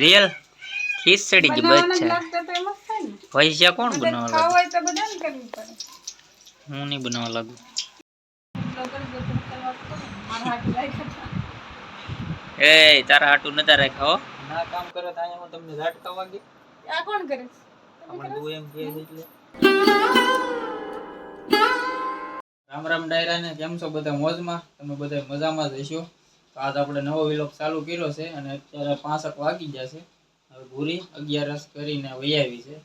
Real? ખીચડી જ બચ્ચા પૈસા કોણ બનાવવા લાગે? હોય તો બધાને કરવી પડે. હું નહીં બનાવવા લાગુ. એ તારા હાટું નતા રાખ્યા હો? ના કામ કરો તો અહીંયા હું તમને ઝાટકા વાગી આ કોણ કરે આપણે તું એમ કહે એટલે. રામ રામ ડાયરા ને કેમ છો બધા મોજમાં? તમે બધા મજામાં જ હશો? તો આજ આપણે નવો વિલોગ ચાલુ કર્યો છે અને અત્યારે પાંસઠ વાગી ગયા છે. હવે ભૂરી અગિયારસ કરીને વૈયાવી છે.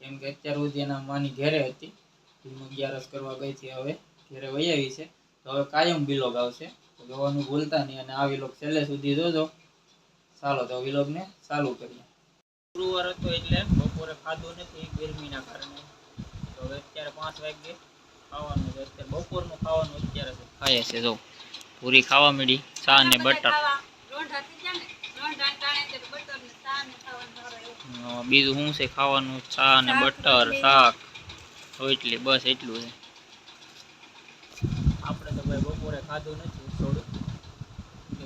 કેમ કે અત્યાર સુધી એના માની ઘેરે હતી. અગિયારસ કરવા ગઈ હતી હવે ઘેરે વૈયાવી છે. તો હવે કાયમ વિલોગ આવશે. જોવાનું ભૂલતા નહીં અને આ વિલોગ છેલ્લે સુધી જોજો. ચાલો તો વિલોગને ચાલુ કરીએ. ગુરુવાર હતો એટલે બપોરે ખાધું નથી, ગરમીના કારણે. તો હવે અત્યારે પાંચ વાગે ખાવાનું અત્યારે બપોરનું ખાવાનું અત્યારે ખાય છે જો. પૂરી ખાવા મળી ચા ને બટર. બીજું શું છે ખાવાનું? ચા ને બટર શાક. એટલી બસ એટલું છે. આપણે તો ભાઈ બપોરે ખાધું નથી થોડું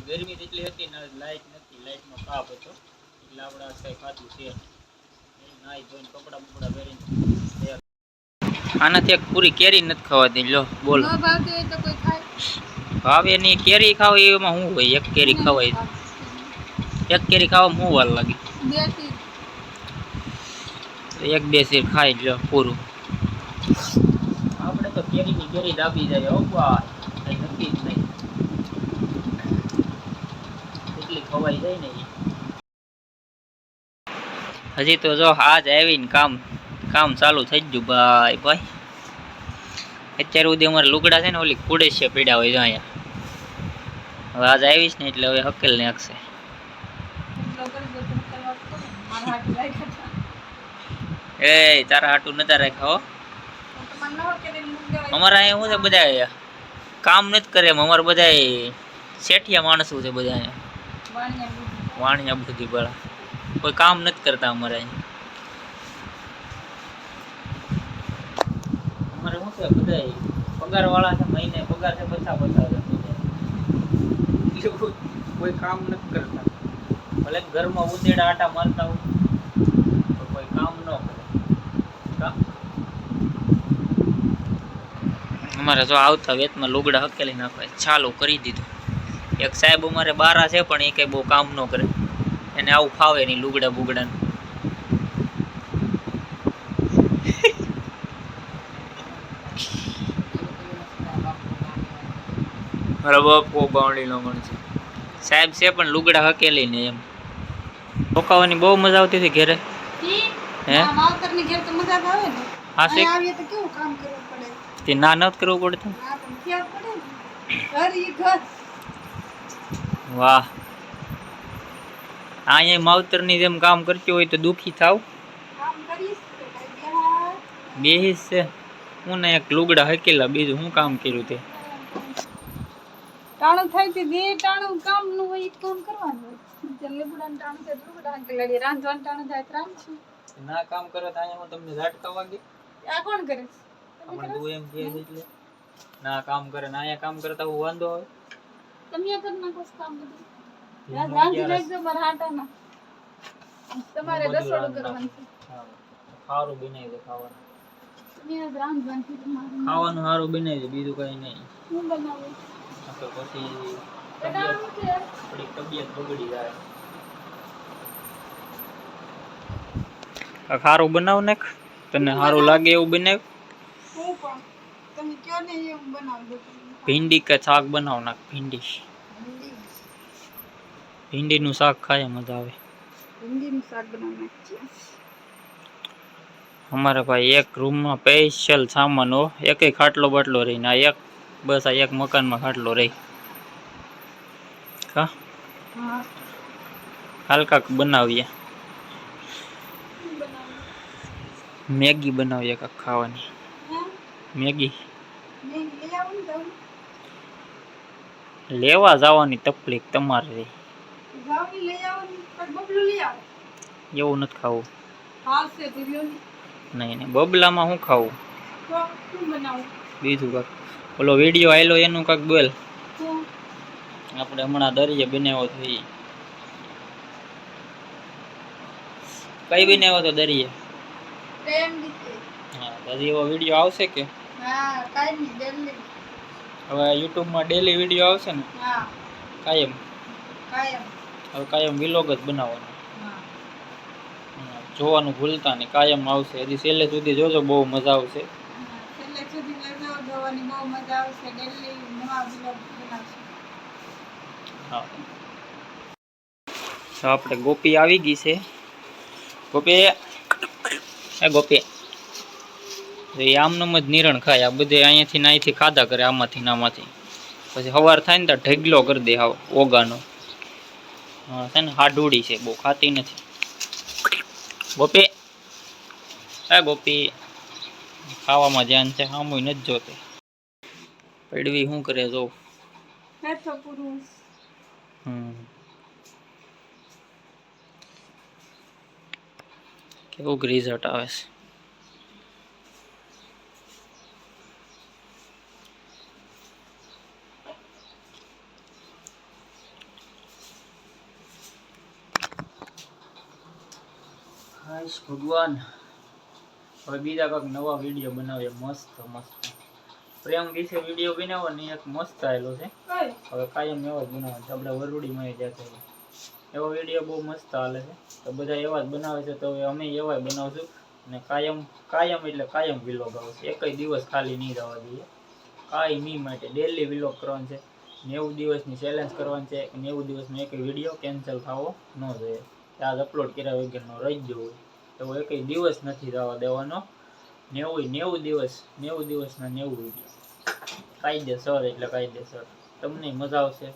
ગરમી એટલી હતી ને લાઈટ નથી. લાઈટનો કાપ હતો. એટલે આપણે આજ કંઈ ખાધું છે નાઈ ધોઈને કપડાં બપડા પહેરીને આનાથી એક પૂરી કેરી નથી ખાવાતી લો બોલો. ન ભાવતી તો કોઈ ખાય. ભાવે એની કેરી ખાવ એમાં શું હોય? એક કેરી ખવાય. એક કેરી ખાવામાં શું વાર લાગે? એક બે શેર ખાઈ લો પૂરું. આપણે તો કેરીની કેરી દાબી જાય. કઈ નક્કી જ નહીં. એટલી ખવાઈ જાય ને હજી તો જો આજ આવીને કામ કામ ચાલુ થઈ ગયું ભાઈ ભાઈ. અત્યાર સુધી અમારે લુગડા છે ને ઓલી કુડેશિયા પીડા હોય જો અહીંયા. હવે આજ આવીશ ને એટલે હવે હકેલ ને હકશે. એ તારા હાટું નતા રાખ્યા હો. અમારા અહીંયા શું છે બધા? કામ નથી કરે એમ. અમારે બધા શેઠિયા માણસો છે બધા અહીંયા. વાણિયા બુદ્ધિ વાળા. કોઈ કામ નથી કરતા અમારે અહીંયા. અમારે શું છે બધા પગાર વાળા છે મહિને પગાર છે પચાસ પચાસ. એવું કોઈ કામ નથી કરતા. ભલે ઘરમાં ઉતેડા આટા મારતા હોય કોઈ કામ ન કરે. અમારે જો આવતા વેતમાં લુગડા હકેલી નાખવા ચાલુ કરી દીધું. એક સાહેબ અમારે બારા છે પણ એ કંઈ બહુ કામ ન કરે. એને આવું ફાવે નહીં લુગડા બુગડા મારા બાપો બાવળી નો છે. સાહેબ છે પણ લુગડા હકેલી ને એમ. રોકાવાની બહુ મજા આવતી હતી ઘેરે. હે? માવતરની ઘેર તો મજા જ આવે ને. હા શીખ આવીએ તો કેવું કામ કરવું પડે? તે ના નત કરવું પડતું હા પણ ક્યાં પડે ઘર ઈ ઘર. વાહ. અહીંયા માવતરની જેમ કામ કરતી હોય તો દુખી થાવ. બેહીસ છે. હું ને એક લુગડા હકેલા બીજું હું કામ કર્યું તે? ટાણું થાય છે જે ટાણું કામનું હોય કામ કરવાનું હોય. જલ્લે લીમડાનું ટાણું થાય તો લીમડા હંકેલાડી રાંધવાનું ટાણું થાય તો રાંધશું ના કામ કરો તો અહીંયા હું તમને ઝાટકા વાગે આ કોણ કરે આપણે તું એમ કહે છે એટલે. ના કામ કરે ના અહીંયા કામ કરતા હું વાંધો આવે. તમે કરી નાખો છો કામ બધું. ન રાંધી તમારે રસોડું કરવાનું છે. હા. સારું બનાવી દે ખાવાનું. ખાવાનું સારું બનાવી દે બીજું કઈ નહીં. બનાવું? તો પછી તબિયત થોડીક તબિયત બગડી જાય. સારું બનાવ ને તને સારું લાગે એવું બનાવ? ને. ભીંડી કે શાક બનાવ નાખ ભીંડી. ભીંડીનું શાક ખાય મજા આવે. ભીંડીનું શાક બનાવી નાખીએ અમારે ભાઈ એક રૂમમાં સ્પેશિયલ સામાન હો. એકેય ખાટલો બાટલો રહી ને એક બસ આ એક મકાનમાં ખાટલો રહી. હા? હાલકા બનાવીએ. મેગી બનાવીએ કાંક ખાવાની. મેગી? લેવા જવાની તકલીફ તમારે રહી. એવું નથી ખાવું. નહીં નહીં બબલામાં શું ખાવું. બીજું કાંક. ઓલો વીડિયો આવેલો એનું કાંક બોલ. આપણે હમણાં દરિયે બનાવ્યો થઈ. કઈ બી ને તો દરિયે હા તો એવો વીડિયો આવશે કે? હવે યુટ્યુબમાં ડેલી વીડિયો આવશે ને? કાયમ? હવે કાયમ વિલોગ જ બનાવવાનો. જોવાનું ભૂલતા નહીં કાયમ આવશે. હજી છેલ્લે સુધી જોજો બહુ મજા આવશે. જોવાની બહુ મજા આવશે દિલ્હી નવા બ્લોગ બનાવશું હા. આપણે ગોપી આવી ગઈ છે. ગોપી, એ ગોપી. એ આમનું જ નિરણ ખાય, આ બધે અહીંયાથી નાહીથી ખાધા કરે, આમાંથી નામાંથી પછી સવાર થાય ને તો ઢગલો કરી દે હાવ ઓગાનો. હા, છે ને, હાડુડી છે, બહુ ખાતી નથી. ગોપી, એ ગોપી. ખાવામાં ધ્યાન છે સામું નથી જોતી. પડવી શું કરે જો? બેઠો પુરુષ હમ. કેવું ગ્રીઝ હટાવે છે? ભગવાન. હવે બીજા કાંઈક નવા વીડિયો બનાવીએ. મસ્ત મસ્ત. પ્રેમ વિશે વીડિયો બનાવો ને એક મસ્ત આવેલો છે. હવે કાયમ એવા જ બનાવે છે. આપણે વરુડીમાં એ જતા. એવો વીડિયો બહુ મસ્ત હાલે છે. તો બધા એવા જ બનાવે છે તો હવે અમે એવા જ બનાવશું. અને કાયમ કાયમ એટલે કાયમ વિલોગ આવશે. એક દિવસ ખાલી નહીં રહેવા જોઈએ કાંઈ નહીં માટે. ડેલી વિલોગ કરવાનો છે. નેવું દિવસની ચેલેન્જ કરવાની છે. નેવું દિવસનો એક વીડિયો કેન્સલ થવો ન જોઈએ. આજ અપલોડ કર્યા વગરનો રહી જ જવો. એવો એકય દિવસ નથી રહેવા દેવાનો. નેવું નેવું દિવસ, નેવું દિવસના નેવું વીડિયો કાયદેસર એટલે કાયદેસર. તમને મજા આવશે.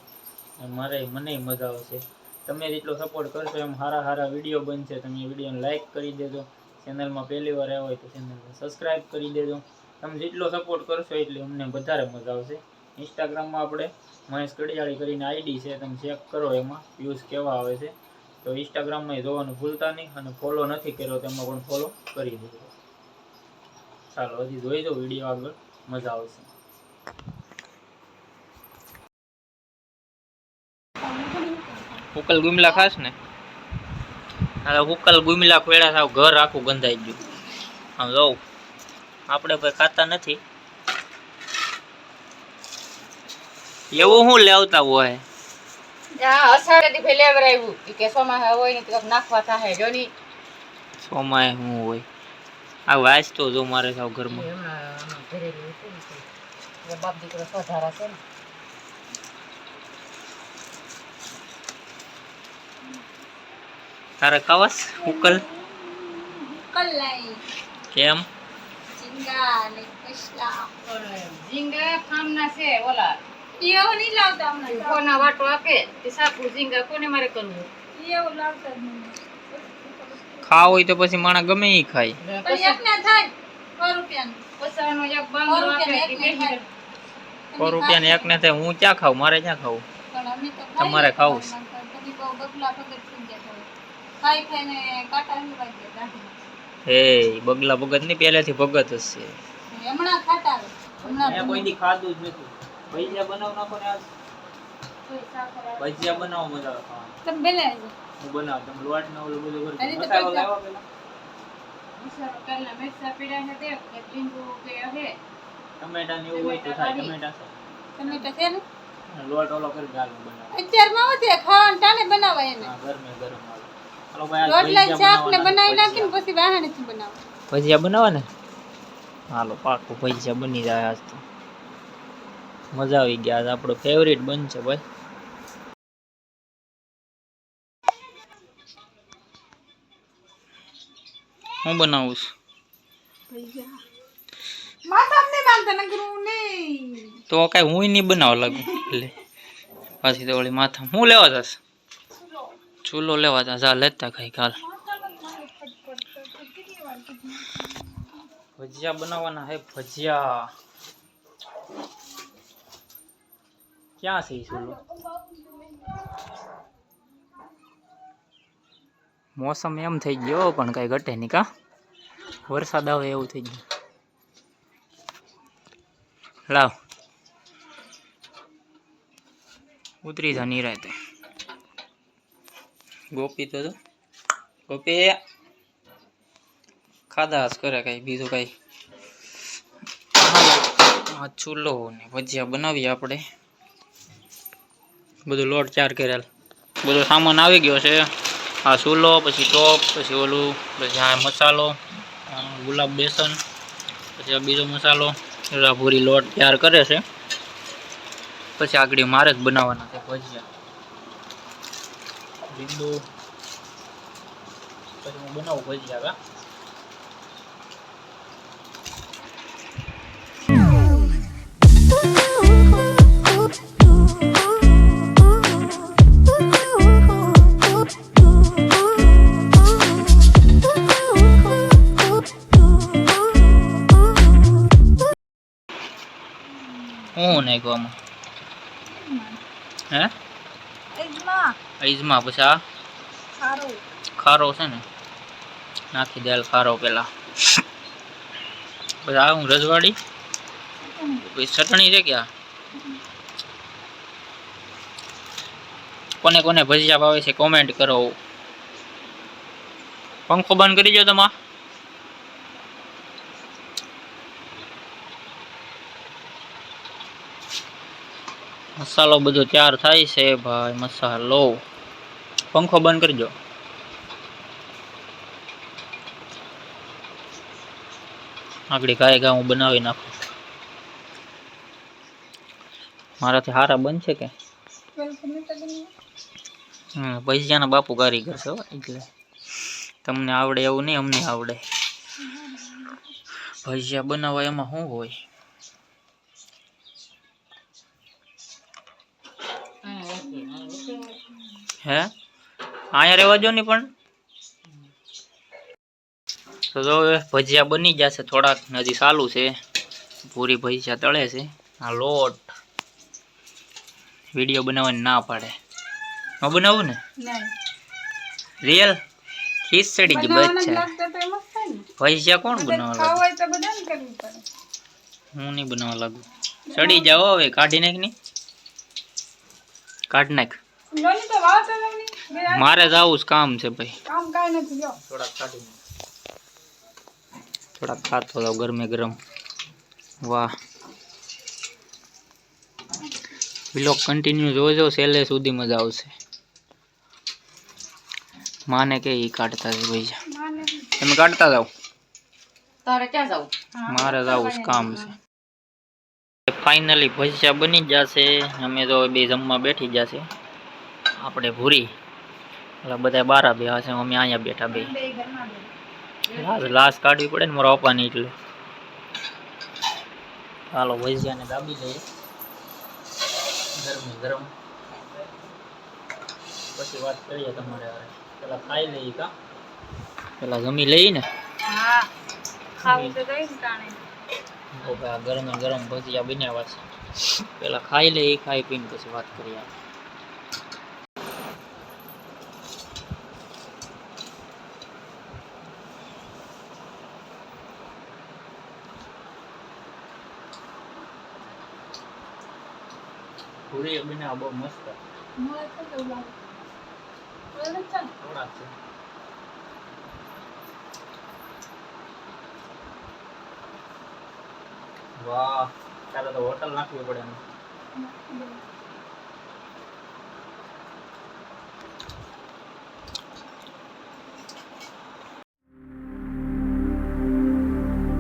મારે મને મજા આવશે. તમે જેટલો સપોર્ટ કરશો એમ સારા સારા વીડિયો બનશે. તમે વિડીયોને લાઇક કરી દેજો. ચેનલમાં પહેલી વાર આવ્યા હોય તો ચેનલને સબસ્ક્રાઈબ કરી દેજો. તમે જેટલો સપોર્ટ કરશો એટલી અમને વધારે મજા આવશે. ઇન્સ્ટાગ્રામમાં આપણે મહેશ કડિયાળી કરીને આઈડી છે. તમે ચેક કરો એમાં. વ્યૂઝ કેવા આવે છે. તો ઇન્સ્ટાગ્રામમાં જોવાનું ભૂલતા નહીં અને ફોલો નથી કર્યો તેમાં પણ ફોલો કરી દેજો ચાલો, હજી જોઈ દો વીડિયો આગળ. મજા આવશે. ઉકલ ગુમલા ખાસ ને? હા ઉકલ ગુમલા ખોડા સાવ ઘર આખું ગંધાઈ ગયું. આમ જોઉં. આપણે ભાઈ ખાતા નથી. એવું શું લેવતા હોય? આ અષાઢી આવ્યું. કે સોમાં હોય ને કંઈક નાખવા થાય જો ની. સોમાય શું હોય? આ વાંચ તો જો મારે સાવ ઘરમાં. હમણાં ભરેલું હતું ને તે. એ બાપ દીકરો વધારા છે ને. તારે કવસ ઉકલ? કલાઈ કેમ? ઝીંગા ને ઝીંગા ફાર્મના છે ઓલા એવું નહીં લાવતા હમણાં કોના વાટો આપે તે સાપુ ઝીંગા કોને મારે કરવું? એવો લાવતા જ નહીં. ખાવ હોય તો પછી માણા ગમે ઈ ખાય. પણ એકને થાય સો રૂપિયાનું. પસારનો એક બાંગડો આપે એકને તે થાય. સો રૂપિયા ને એક ના થાય હું ક્યાં ખાવ મારે ક્યાં ખાવું? પણ અમે તો તમારે ખાવું છે. હે બગલા ભગતની પહેલેથી ભગત જ છે. હમણાં ખાતા હમણાં કોઈ દી ખાધું જ નથી. ભજીયા બનાવ નાખો ને આજ. કોઈ સાકર આવે. ભજીયા બનાવો મજા આવે ખાવાની. તમે બેલે આવજો. હું બનાવ તમે લોટ ને ઓલું બધું કરી. હજી તો મસાલો પૈસા- લાવો પેલા. મસાલો પહેલા મિરચા પીડા છે તે એક લીંબુ કે હે ટમેટા ને એવું હોય તો થાય ટમેટા ટમેટા છે ને? છે લોટ ઓલો કરી ગાલ બનાવો. અત્યારમાં હું છે ખાવાનું ટાણે બનાવાય એને. હા ગરમે ગરમ હાલો હાલો ભાઈ આજ રોટલા ભજીયા શાક ને બનાવવાના બનાવી છે, નાખીને પછી વાહણેથી બનાવો. ભજીયા બનાવવા ને હાલો પાકું ભજીયા બની જાય આજ તો. મજા આવી ગયા. આપણો ફેવરિટ બનશે ભાઈ. હું બનાવું છું? તો કઈ હું નહીં. બનાવવા લાગુ. એટલે પાછી તો વળી માથા હું લેવા જશ? ચૂલો લેવા જા જા લેતા કઈ કાલ. ભજીયા બનાવવાના હે ભજીયા. ક્યાં છે ઈ મોસમ એમ થઈ ગયો પણ કઈ ઘટે નહીં કા વરસાદ આવે એવું થઈ ગયું લાવ ઉતરી જા નિરાતે ગોપી તો ગોપી ખાધા કરે કઈ બીજું કઈ આ ચૂલો ને ભજીયા બનાવીએ આપણે બધું લોટ ચાર કરેલ. બધો સામાન આવી ગયો છે. આ સૂલો પછી ટોપ, પછી ઓલું, પછી આ મસાલો ગુલાબ બેસન, પછી આ બીજો મસાલો પૂરી લોટ તૈયાર કરે છે. પછી આગળ મારે જ બનાવવાના છે ભજીયા. લીંબુ. પછી હું બનાવું ભજીયા ઈજમાં પછી આ ખારું. ખારો છે ને? નાખી દેલ ખારો પેલા. પછી આ હું રજવાડી પછી ચટણી છે ક્યાં? કોને કોને ભજીયા ભાવે છે કોમેન્ટ કરો. પંખો બંધ કરી દો તમા. મસાલો બધો તૈયાર થાય છે ભાઈ મસાલો. પંખો બંધ કરી દો આગળ ગાય ગા હું બનાવી નાખું. મારાથી હારા બનશે કે? હમ બાપુ કારીગર છે એટલે. તમને આવડે એવું નહીં, અમને આવડે. ભજીયા બનાવવા એમાં શું હોય? હે? અહીંયા રહેવા જો ને પણ. તો જો ભજીયા બની જશે થોડાક હજી ચાલુ છે. પૂરી ભજીયા તળે છે. આ લોટ. વીડિયો બનાવવાની ના પાડે. ન બનાવું ને? રિયલ? ખીચડી જ બચ્ચા ભજીયા કોણ બનાવવા લાગે? હું નહીં બનાવવા લાગુ. ચડી જાઓ હવે કાઢી નાખની. કાઢ નાખ. મારે જ આવું જ કામ છે ભાઈ. કામ કાંઈ નથી જો. થોડાક કાઢી થોડાક ખાતો જાવ ગરમે ગરમ. વાહ. વિલોક કન્ટિન્યુ જોજો છેલ્લે સુધી મજા આવશે. માને કે ઈ કાઢતા છે ભાઈ. તમે કાઢતા જાઓ. તારે ક્યાં જાવ? મારે જ આવું કામ છે. ફાઇનલી ભજીયા બની જશે. અમે તો બે જમવા બેઠી જશે. આપણે ભૂરી. એટલે બધા બારા બે છે અમે અહીંયા બેઠા બે લાશ લાશ કાઢવી પડે ને મારા પપ્પાની એટલે હાલો વૈજ્યાને દાબી દઈએ. ગરમ ગરમ. પછી વાત કરીએ તમારે પેલા ખાઈ લઈએ કા? પેલા જમી લઈએ ને? હા ખાવું તો ગરમ ગરમ ભજીયા બન્યા છે. પેલા ખાઈ લઈએ ખાઈ પીને પછી વાત કરીએ પૂરી બનાવવા બહુ મસ્ત. થોડાક છે. વાહ તારે તો હોટલ નાખવી પડે એમ.